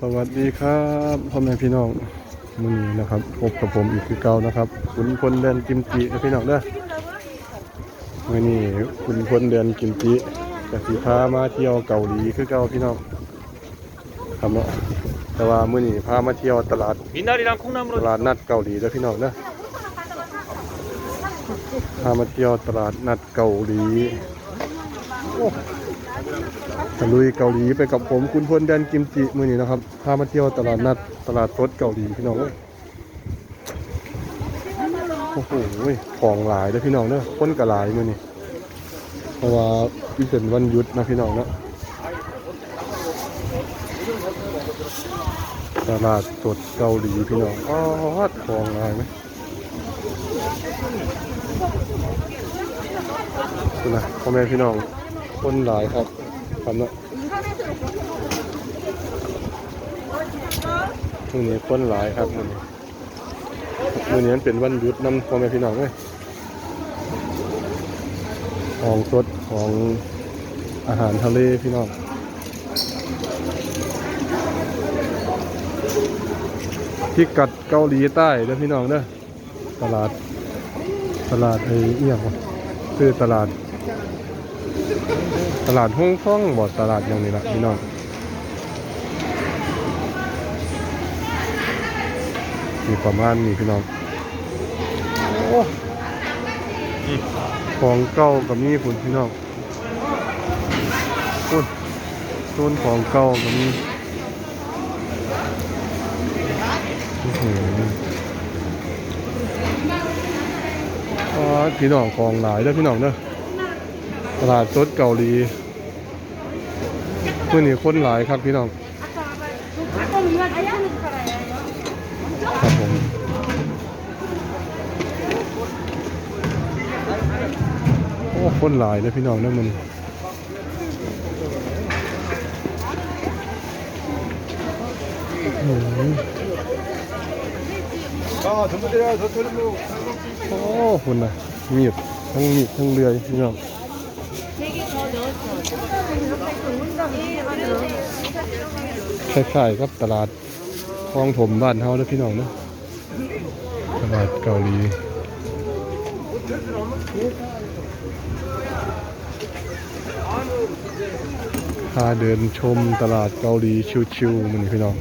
สวัสดีครับพ่อแม่พี่น้องมือนี้นะครับพบกับผมอีกคือเก่านะครับคุณพลเดินกิมจินะพี่น้องเด้อมือนี้คุณพลเดินกิมจิกับสีพามาเที่ยวเกาหลีคือเก่าพี่น้องครับเนาะแต่ว่ามือนี้พามาเที่ยวตลาดตลาดนัดเกาหลีแล้วพี่น้องเด้อพามาเที่ยวตลาดนัดเกาหลี ตะลุยเกาหลีไปกับผมคุณพลเดนกิมจิมือนี้นะครับพามาเที่ยวตลาดนัดตลาดสดเกาหลีพี่น้องโอ้โหของหลายเด้อพี่น้องเด้อคนก็หลายมือนี้เพราะว่าวิเป็นวันหยุดนะพี่น้องเนาะตลาดสดเกาหลีพี่น้องอ๋อของหลายไหมคุณนะพ่อแม่พี่น้องคนหลายครับ ครับเนาะมือนี้คนหลายครับมือนี้มือนี้มันเป็นวันหยุดนำพ่อแม่พี่น้องเลยของสดของอาหารทะเลพี่น้องพิกัดเกาหลีใต้เด้อพี่น้องเด้อตลาด ตลาดไอ้เอี่ยงวะคือตลาด ตลาดห้องฟ้องบ่ตลาดอย่างนี้ละพี่น้องมีประมาณนี้พี่น้องโอ้ของเก่ากับมีคุณพี่น้องคุณต้นของเก่ากับมีอื้อหืออ๋อพี่น้องของหลายเด้อพี่น้องเด้อ ตลาดสดเกาหลีเมื่อนี้คนหลายครับพี่น้องครับผมโอ้คนหลายนะพี่น้องนะมันโอ้คุณนะมีดทั้งมีดทั้งเรือพี่น้อง คล้ายๆกับตลาดคลองถมบ้านเฮาเด้อพี่น้องเนาะตลาดเกาหลีพาเดินชมตลาดเกาหลีชิวๆมันนี่พี่น้อง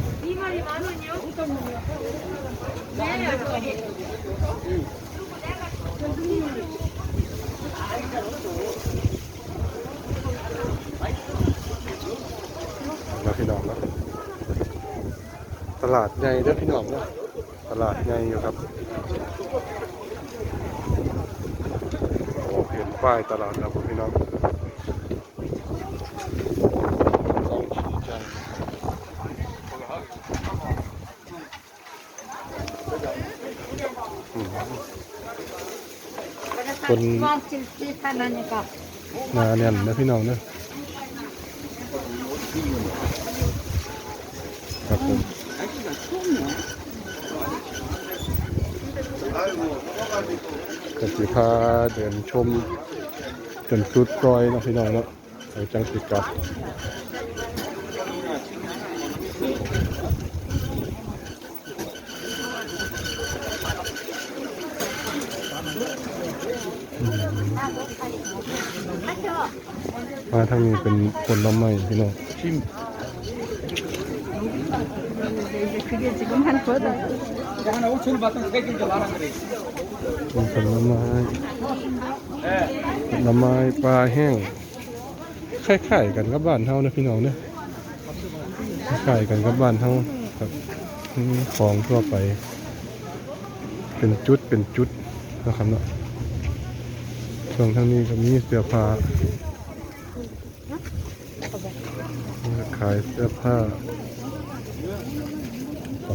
นะพี่น้องนะ ตลาดใหญ่เด้อพี่น้องนะตลาดใหญ่อยู่ครับโอเห็นป้ายตลาดครับพี่น้องคนมาเนี่ยนะพี่น้องเนี่ยครับผม กสิพาเดินชมจนสุดซอยเนาะพี่น้องเนาะไปจังสิกลับมาทางนี้เป็นผลไม้พี่น้อง그게 ผลไม้ผลไม้ปลาแห้งคล้ายๆกันกับบ้านเฮานะพี่น้องเนอะคล้ายๆกันกับบ้านเฮาครับอืมของทั่วไป เป็นจุดเป็นจุดนะครับเนาะส่วนทางนี้ก็มีเสื้อผ้าขายเสื้อผ้า ครั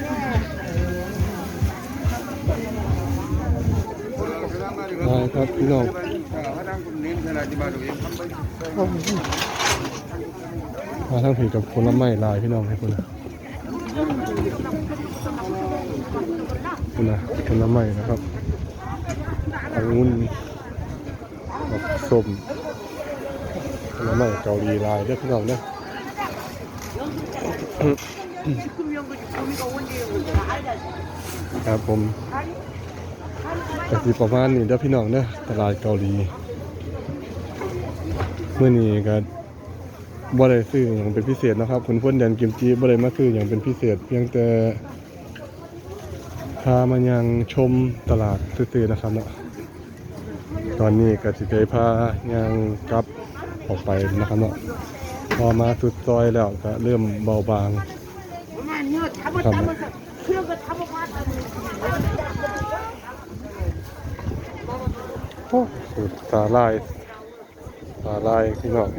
ครับพี่มาทั้งผีกับคนละไม้ลายพี่น้องให้คุณนะคุณนะคนละไม้นะครับองุ่นส้มผลไม้เกาหลีลายเด้อพี่น้องนะครับผม ก็สิประมาณนี้เด้อพี่น้องเด้อตลาดเกาหลีเมื่อนี้ก็บ่ได้ซื้ออย่างเป็นพิเศษนะครับคุณพ้นแดนกิมจีบ่ได้มาซื้ออย่างเป็นพิเศษ เพียงแต่พามายังชมตลาดซื้อๆนะครับเนาะตอนนี้ก็จะไปพายังกลับออกไปนะครับเนาะพอมาสุดซอยแล้วก็เริ่มเบาบางครับ สูตสาลายสาลายพี่น้อง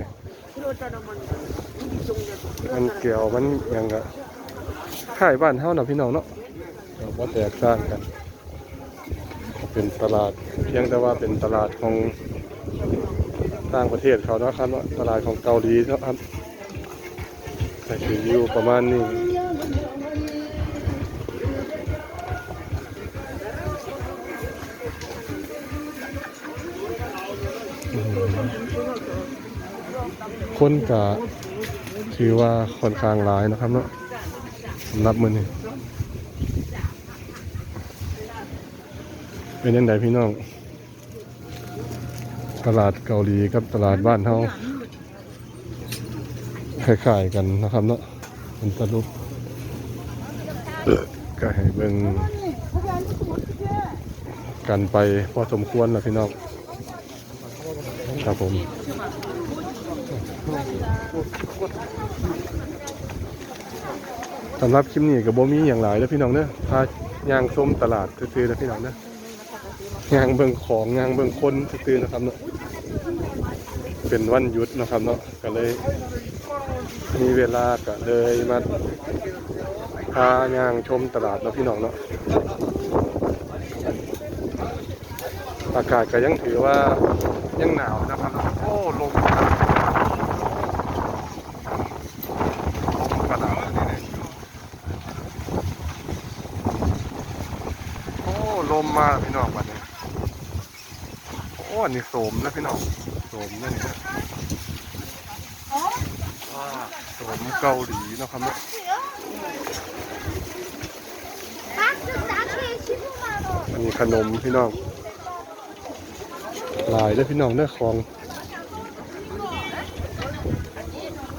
มันเกี่ยวมันยังกะข่ายบ้านเท่าหน่ะพี่น้องเนาะว่าแตกต่างกัน เป็นตลาดเพียงแต่ว่าเป็นตลาดของต่างประเทศเขาเนาะครับตลาดของเกาหลีเนาะครับแต่คืออยู่ประมาณนี้ คนกะถือว่าค่อนข้างหลายนะครับเนาะสำหรับมือนี้เป็นยังไงพี่น้อง ตลาดเกาหลีกับตลาดบ้านเฮาคล้ายๆกันนะครับเนาะเป็นสรุปก็ให้เบิ่งกันไปพอสมควรนะพี่น้องครับผม สำหรับคลิปนี้กับโบมีอย่างหลายแล้วพี่น้องเนอะพาย่างส้มตลาดซื้อๆนะพี่น้องเนอะงานเบิ่งของงานเบิ่งคนซื่อๆนะครับเนาะเป็นวันหยุดนะครับเนาะก็เลย มีเวลาก็เลยมาพายางชมตลาดเนาะพี่น้องเนาะอากาศก็ยังถือว่ายังหนาวนะครับ โอ้ลมก็หนาวนี่เลยโอ้ล มาพี่น้องวันนี้โอ้อันนี้โสมนะพี่น้องโสมนี่นะโสมเกาหลีนะครับเนี่ยมีขนมพี่น้องหลายได้พี่น้องได้ของ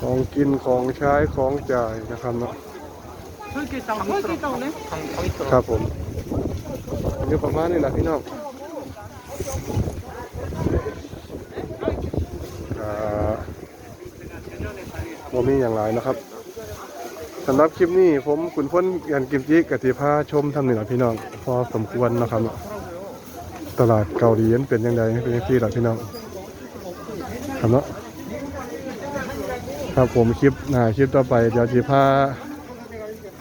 ของกินของใช้ของจ่ายนะครับเนาะครับผม อันนี้ประมาณนี้แหละพี่น้องอ่ามีอย่างไรนะครับสำหรับคลิปนี้ผมขุนพ้นยันกิมจิกติพาชมทำหนึ่งพี่น้อง พอสมควรนะครับ ตลาดเกาหลีนั้นเป็นยังไงเป็นยังที่หรอพี่น้องครับเนาะครับผมคลิปหน้าคลิปต่อไปเดี๋ยวจะพา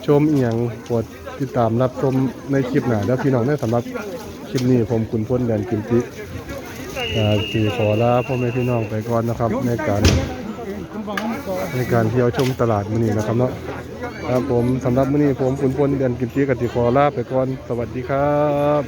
ชมเอียงปรด ติดตามรับชมในคลิปหน้าแล้วพี่น้องได้สำหรับคลิปนี้ผมขุนพ้นแดนกิมจิสีขอลาพ่อแม่พี่น้องไปก่อนนะครับ ในการในการเที่ยวชมตลาดมื้อนี้นะครับเนาะครับผมสำหรับมื้อนี้ผมคุณพลเดือนกิมจิกับติขอลาไปก่อนสวัสดีครับ